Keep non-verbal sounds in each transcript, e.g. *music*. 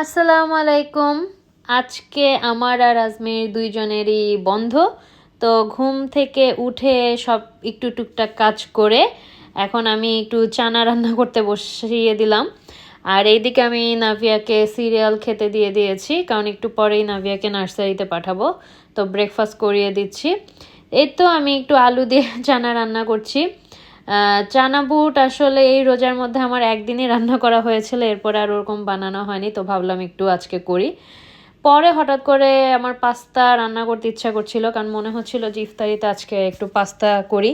আসসালামু আলাইকুম। আজকে আমার আর আজমির দুইজনেরই বন্ধ। তো ঘুম থেকে উঠে সব একটু টুকটাক কাজ করে এখন আমি একটু চানা রান্না করতে বসিয়ে দিলাম। আর এইদিকে আমি নাভিয়াকে সিরিয়াল খেতে দিয়ে দিয়েছি, কারণ একটু পরেই নাভিয়াকে নার্সারিতে পাঠাবো। তো ব্রেকফাস্ট করিয়ে দিচ্ছি। এই তো আমি একটু আলু দিয়ে *laughs* চানা রান্না করছি। চানা বুট আসলে এই রোজার মধ্যে আমার একদিনই রান্না করা হয়েছিল এরপরে আর ওরকম বানানো হয়নি তো ভাবলাম একটু আজকে করি। পরে হঠাৎ করে আমার পাস্তা রান্না করতে ইচ্ছা করছিল কারণ মনে হচ্ছিল যে ইফতারিতে আজকে একটু পাস্তা করি।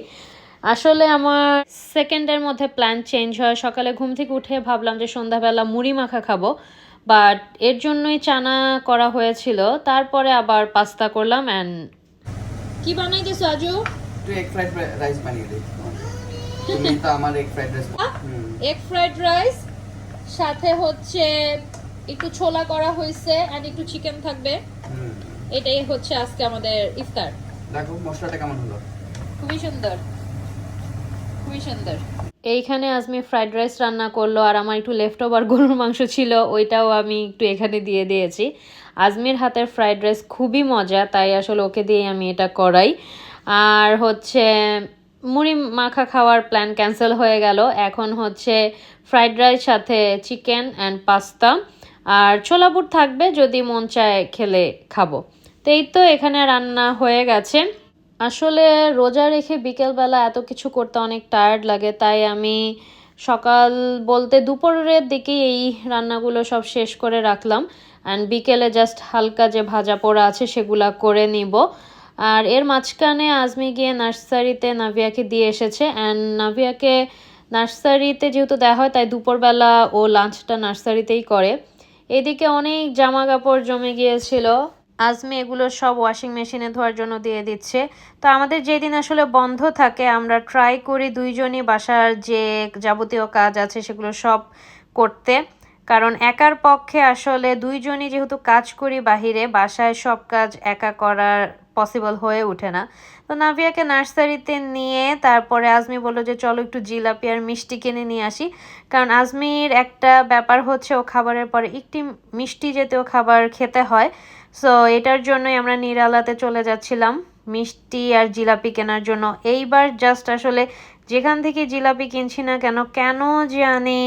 আসলে আমার সেকেন্ডের মধ্যে প্ল্যান চেঞ্জ হয় সকালে ঘুম থেকে উঠে ভাবলাম যে সন্ধ্যাবেলা মুড়ি মাখা খাব বাট এর জন্যই চানা করা হয়েছিল তারপরে আবার পাস্তা করলাম অ্যান্ড কি বানাই দিস আজু? একটু ফ্রাইড রাইস বানিয়ে দিই। তুমি তো আমার egg fried rice egg fried rice সাথে হচ্ছে একটু ছোলা করা হয়েছে আর একটু চিকেন থাকবে। এটাই হচ্ছে আজকে আমাদের ইফতার। দেখো মশলাটা কেমন হলো? খুবই সুন্দর। খুবই সুন্দর। এইখানে আজমি ফ্রাইড রাইস রান্না করল আর আমার একটু লেফট ওভার গরুর মাংস ছিল ওইটাও আমি একটু এখানে দিয়ে দিয়েছি। আজমির হাতের ফ্রাইড রাইস খুবই মজা তাই আসলে ওকে দিয়ে আমি এটা করাই। আর হচ্ছে মুড়ি মাখা খাওয়ার প্ল্যান ক্যান্সেল হয়ে গেল। এখন হচ্ছে ফ্রাইড রাইস সাথে চিকেন অ্যান্ড পাস্তা আর ছোলা বুট থাকবে যদি মন চায় খেলে খাব। তো এই তো এখানে রান্না হয়ে গেছে। আসলে রোজা রেখে বিকেলবেলা এত কিছু করতে অনেক টায়ার্ড লাগে, তাই আমি সকাল বলতে দুপুরের দিকেই এই রান্নাগুলো সব শেষ করে রাখলাম। অ্যান্ড বিকেলে জাস্ট হালকা যে ভাজা পোড়া আছে সেগুলা করে নিব। আর এর মাঝখানে আজমি গিয়ে নার্সারিতে নাভিয়াকে দিয়ে এসেছে। অ্যান্ড নাভিয়াকে নার্সারিতে যেহেতু দেওয়া হয়, তাই দুপুরবেলা ও লাঞ্চটা নার্সারিতেই করে। এদিকে অনেক জামা কাপড় জমে গিয়েছিল। আজমি এগুলো সব ওয়াশিং মেশিনে ধোয়ার জন্য দিয়ে দিচ্ছে। তো আমাদের যেদিন আসলে বন্ধ থাকে, আমরা ট্রাই করি দুইজনই বাসার যে যাবতীয় কাজ আছে সেগুলো সব করতে। কারণ একার পক্ষে আসলে দুইজনই যেহেতু কাজ করি বাহিরে, বাসায় সব কাজ একা করার পসিবল হয়ে ওঠে না। তো নাভিয়াকে নার্সারিতে নিয়ে তারপরে আজমি বলল যে, চলো একটু জিলাপি আর মিষ্টি কিনে নিয়ে আসি। কারণ আজমির একটা ব্যাপার হচ্ছে, ও খাবারের পরে একটি মিষ্টি জাতীয় খাবার খেতে হয়। সো এটার জন্যই আমরা নিরালাতে চলে যাচ্ছিলাম মিষ্টি আর জিলাপি কেনার জন্য। এইবার জাস্ট আসলে যেখান থেকে জিলাপি কিনছি না কেন কেন জানি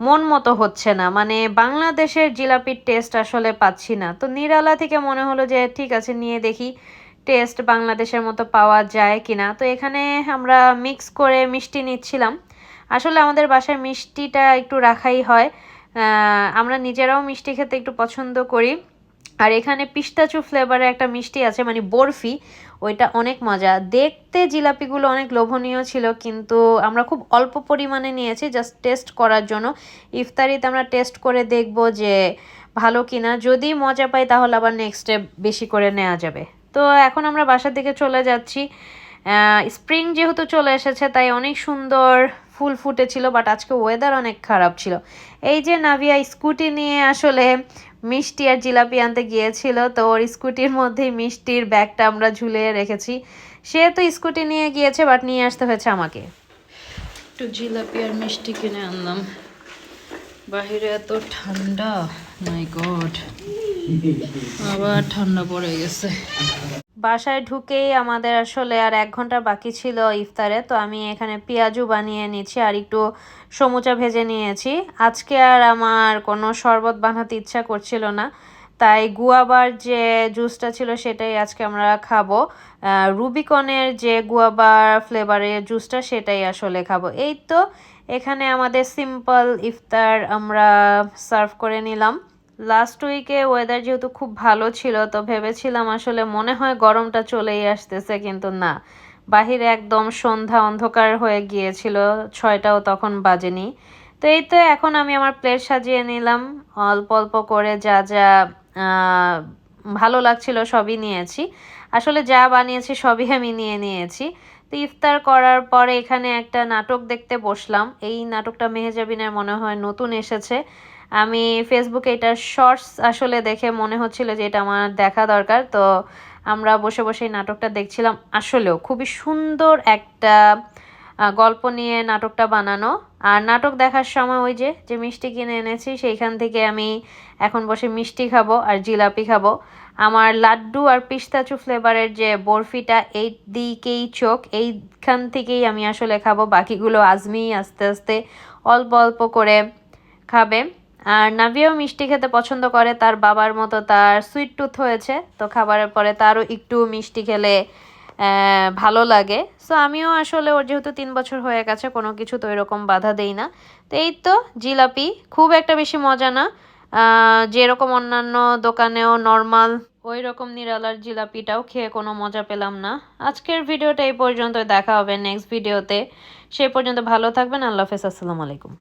মন মতো হচ্ছে না। মানে বাংলাদেশের জিলাপির টেস্ট আসলে পাচ্ছি না। তো নিরালা থেকে মনে হলো যে, ঠিক আছে, নিয়ে দেখি টেস্ট বাংলাদেশের মতো পাওয়া যায় কিনা। তো এখানে আমরা মিক্স করে মিষ্টি নিচ্ছিলাম। আসলে আমাদের বাসায় মিষ্টিটা একটু রাখাই হয়। আমরা নিজেরাও মিষ্টি খেতে একটু পছন্দ করি। আর এখানে পিস্তাচু ফ্লেভারের একটা মিষ্টি আছে মানে বরফি। ওইটা অনেক মজা। দেখতে জিলাপিগুলো অনেক লোভনীয় ছিল, কিন্তু আমরা খুব অল্প পরিমাণে নিয়েছি জাস্ট টেস্ট করার জন্য। ইফতারিতে আমরা টেস্ট করে দেখব যে ভালো কিনা। যদি মজা পাই, তাহলে আবার নেক্সটে বেশি করে নেওয়া যাবে। তো এখন আমরা বাসার দিকে চলে যাচ্ছি। স্প্রিং যেহেতু চলে এসেছে, তাই অনেক সুন্দর ফুল ফুটেছিল বাট আজকে ওয়েদার অনেক খারাপ ছিল। এই যে নাভিয়া স্কুটি নিয়ে আসলে মিষ্টি আর জিলাপি আনতে গিয়েছিল, তো ওর স্কুটির মধ্যেই মিষ্টির ব্যাগটা আমরা ঝুলিয়ে রেখেছি। সে তো স্কুটি নিয়ে গিয়েছে বাট নিয়ে আসতে হয়েছে আমাকে। একটু জিলাপি আর মিষ্টি কিনে আনলাম। বাহিরে এত ঠান্ডা মাই গড আবার ঠান্ডা পড়ে গেছে। বাসায় ঢুকেই আমাদের আসলে আর এক ঘণ্টা বাকি ছিল ইফতারে, তো আমি এখানে পেঁয়াজু বানিয়ে নিচ্ছি আর একটু সমুচা ভেজে নিয়েছি। আজকে আর আমার কোনো শরবত বানাতে ইচ্ছা করছিল না, তাই গুয়াবার যে জুসটা ছিল সেটাই আজকে আমরা খাব। রুবিকনের যে গুয়াবার ফ্লেভারের জুসটা সেটাই আসলে খাব। এই তো, এখানে আমাদের সিম্পল ইফতার আমরা সার্ভ করে নিলাম। লাস্ট উইকে ওয়েদার যেহেতু খুব ভালো ছিল, তো ভেবেছিলাম আসলে মনে হয় গরমটা চলেই আসতেছে, কিন্তু না। বাহিরে একদম সন্ধ্যা অন্ধকার হয়ে গিয়েছিল, ছয়টাও তখন বাজেনি। তো এই তো এখন আমি আমার প্লেট সাজিয়ে নিলাম। অল্প অল্প করে যা যা ভালো লাগছিল সবই নিয়েছি। আসলে যা বানিয়েছি সবই আমি নিয়ে নিয়েছি। তো ইফতার করার পরে এখানে একটা নাটক দেখতে বসলাম। এই নাটকটা মেহেজাবিনের মনে হয় নতুন এসেছে। আমি ফেসবুকে এটা শর্টস আসলে দেখে মনে হচ্ছিল যে এটা আমার দেখা দরকার। তো আমরা বসে বসে এই নাটকটা দেখছিলাম আসলেও খুবই সুন্দর একটা গল্প নিয়ে নাটকটা বানানো। আর নাটক দেখার সময় ওই যে যে মিষ্টি কিনে এনেছি, সেইখান থেকে আমি এখন বসে মিষ্টি খাব আর জিলাপি খাব। আমার লাড্ডু আর পিস্তাচু ফ্লেভারের যে বরফিটা এই দিকেই চোখ, এইখান থেকেই আমি আসলে খাব। বাকিগুলো আজমি আস্তে আস্তে অল্প অল্প করে খাবে। আর নাভিয়াও মিষ্টি খেতে পছন্দ করে, তার বাবার মতো তার সুইট টুথ হয়েছে, তো খাবারের পরে তারও একটু মিষ্টি খেলে ভালো লাগে। সো আমিও আসলে ওর যেহেতু তিন বছর হয়ে গেছে, কোনো কিছু তো এরকম বাধা দেই না। তো এই তো, জিলাপি, খুব একটা বেশি মজা না। যেরকম অন্যান্য দোকানেও নর্মাল ওই রকম নিরালার জিলাপিটাও খেয়ে কোনো মজা পেলাম না। আজকের ভিডিওটা এই পর্যন্ত দেখা হবে নেক্সট ভিডিওতে সে পর্যন্ত ভালো থাকবেন, আল্লাহ হাফেজ, আসসালামু আলাইকুম।